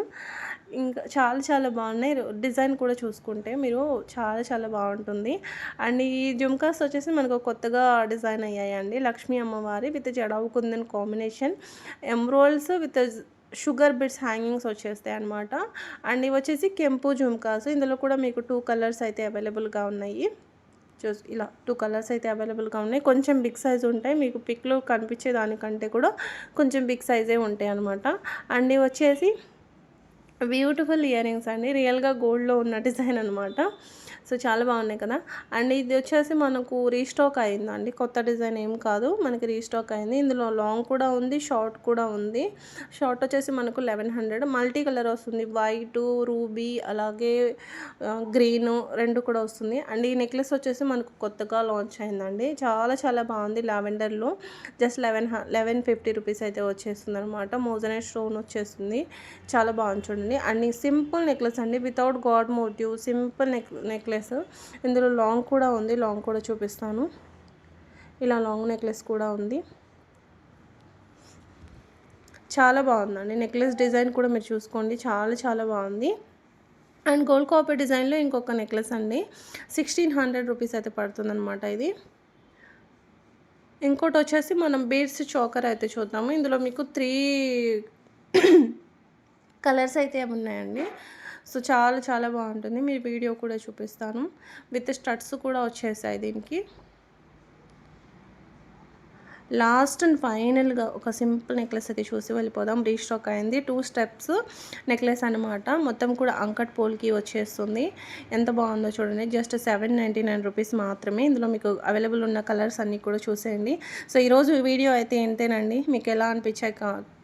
ఇంకా చాలా చాలా బాగున్నాయి. డిజైన్ కూడా చూసుకుంటే మీరు చాలా చాలా బాగుంటుంది. అండ్ ఈ జుమ్కాస్ వచ్చేసి మనకు కొత్తగా డిజైన్ అయ్యాయండి. లక్ష్మీ అమ్మవారి with jadau kundan combination. Emeralds with sugar bits hangings వచ్చేస్తాయి అనమాట అండ్ ఇవి వచ్చేసి కెంపు జుమ్కాస్ ఇందులో కూడా మీకు టూ కలర్స్ అయితే అవైలబుల్గా ఉన్నాయి. చూసి ఇలా టూ కలర్స్ అయితే అవైలబుల్గా ఉన్నాయి. కొంచెం బిగ్ సైజ్ ఉంటాయి. మీకు పిక్లో కనిపించే దానికంటే కూడా కొంచెం బిగ్ సైజే ఉంటాయి అనమాట అండ్ ఇవి వచ్చేసి బ్యూటిఫుల్ ఇయర్ రింగ్స్ అండి రియల్గా గోల్డ్లో ఉన్న డిజైన్ అనమాట సో చాలా బాగున్నాయి కదా. అండ్ ఇది వచ్చేసి మనకు రీస్టాక్ అయిందండి. కొత్త డిజైన్ ఏం కాదు. మనకి రీస్టాక్ అయింది. ఇందులో లాంగ్ కూడా ఉంది షార్ట్ కూడా ఉంది. షార్ట్ వచ్చేసి మనకు లెవెన్ హండ్రెడ్. మల్టీ కలర్ వస్తుంది. వైట్ రూబీ అలాగే గ్రీన్ రెండు కూడా వస్తుంది. అండ్ ఈ నెక్లెస్ వచ్చేసి మనకు కొత్తగా లాంచ్ అయిందండి. చాలా చాలా బాగుంది లావెండర్లో. Just eleven eleven fifty rupees అయితే వచ్చేస్తుంది అనమాట మోజనే స్టోన్ వచ్చేస్తుంది. చాలా బాగుంది చూడండి. అండ్ సింపుల్ నెక్లెస్ అండి. Without god motive simple neck necklace ఇందులో లాంగ్ కూడా ఉంది. లాంగ్ కూడా చూపిస్తాను. ఇలా లాంగ్ నెక్లెస్ కూడా ఉంది. చాలా బాగుందండి. నెక్లెస్ డిజైన్ కూడా మీరు చూసుకోండి. చాలా చాలా బాగుంది. అండ్ గోల్డ్ కాపర్ డిజైన్లో ఇంకొక నెక్లెస్ అండి. సిక్స్టీన్ హండ్రెడ్ రూపీస్ అయితే పడుతుందన్నమాట ఇది. ఇంకోటి వచ్చేసి మనం బీడ్స్ చోకర్ అయితే చూద్దాము. ఇందులో మీకు త్రీ కలర్స్ అయితే ఏమున్నాయండి? సో చాలా చాలా బాగుంటుంది. మీరు వీడియో కూడా చూపిస్తాను. విత్ స్టడ్స్ కూడా వచ్చేసాయి దీనికి. లాస్ట్ అండ్ ఫైనల్గా ఒక సింపుల్ నెక్లెస్ అయితే చూసి వెళ్ళిపోదాం. రీస్టాక్ అయింది. టూ స్టెప్స్ నెక్లెస్ అనమాట మొత్తం కూడా అంకట్ పోల్కి వచ్చేస్తుంది. ఎంత బాగుందో చూడండి. Just seven ninety nine rupees మాత్రమే. ఇందులో మీకు అవైలబుల్ ఉన్న కలర్స్ అన్నీ కూడా చూసేయండి. సో ఈరోజు వీడియో అయితే ఎంతేనండి మీకు ఎలా అనిపించాయి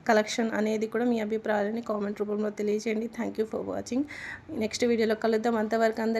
కలెక్షన్ అనేది కూడా మీ అభిప్రాయాలని కామెంట్ రూపంలో తెలియజేయండి thank you for watching next వీడియోలో కలుద్దాం. అంతవరకు అందరూ